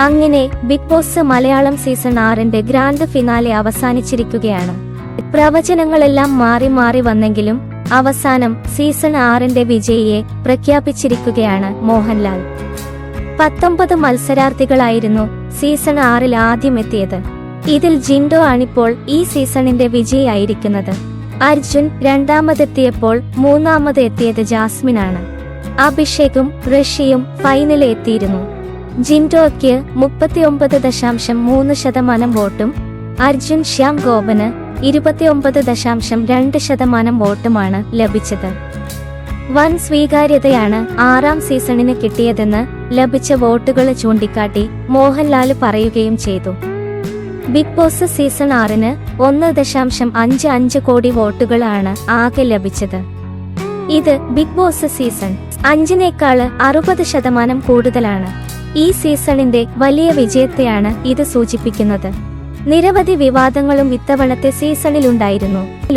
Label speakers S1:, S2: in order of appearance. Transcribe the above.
S1: അങ്ങനെ Bigg Boss Malayalam season ആറിന്റെ grand finale അവസാനിച്ചിരിക്കുകയാണ്. പ്രവചനങ്ങളെല്ലാം മാറി മാറി വന്നെങ്കിലും അവസാനം സീസൺ ആറിന്റെ വിജയിയെ പ്രഖ്യാപിച്ചിരിക്കുകയാണ് മോഹൻലാൽ. പത്തൊമ്പത് മത്സരാർത്ഥികളായിരുന്നു സീസൺ ആറിൽ ആദ്യം എത്തിയത് ഇതിൽ ജിൻഡോ ആണിപ്പോൾ ഈ സീസണിന്റെ വിജയിയായിരിക്കുന്നത്. അർജുൻ രണ്ടാമതെത്തിയപ്പോൾ മൂന്നാമത് എത്തിയത് ജാസ്മിനാണ്. അഭിഷേകും ഋഷിയും ഫൈനലിൽ എത്തിയിരുന്നു ജിൻഡോയ്ക്ക് മുപ്പത്തിയൊമ്പത് ദശാംശം മൂന്ന് ശതമാനം വോട്ടും അർജുൻ ശ്യാം ഗോപന് ഇരുപത്തിയൊമ്പത് ദശാംശം രണ്ട് ശതമാനം വോട്ടുമാണ് ലഭിച്ചത്. വൻ സ്വീകാര്യതയാണ് ആറാം സീസണിന് കിട്ടിയതെന്ന് ലഭിച്ച വോട്ടുകൾ ചൂണ്ടിക്കാട്ടി മോഹൻലാൽ പറയുകയും ചെയ്തു. ബിഗ് ബോസ് സീസൺ ആറിന് ഒന്ന് ദശാംശം അഞ്ച് അഞ്ച് കോടി വോട്ടുകളാണ് ആകെ ലഭിച്ചത്. ഇത് ബിഗ് ബോസ് സീസൺ അഞ്ചിനേക്കാൾ അറുപത് ശതമാനം കൂടുതലാണ്. ഈ സീസണിന്റെ വലിയ വിജയത്തെയാണ് ഇത് സൂചിപ്പിക്കുന്നത്. നിരവധി വിവാദങ്ങളും ഇത്തവണത്തെ സീസണിലുണ്ടായിരുന്നു.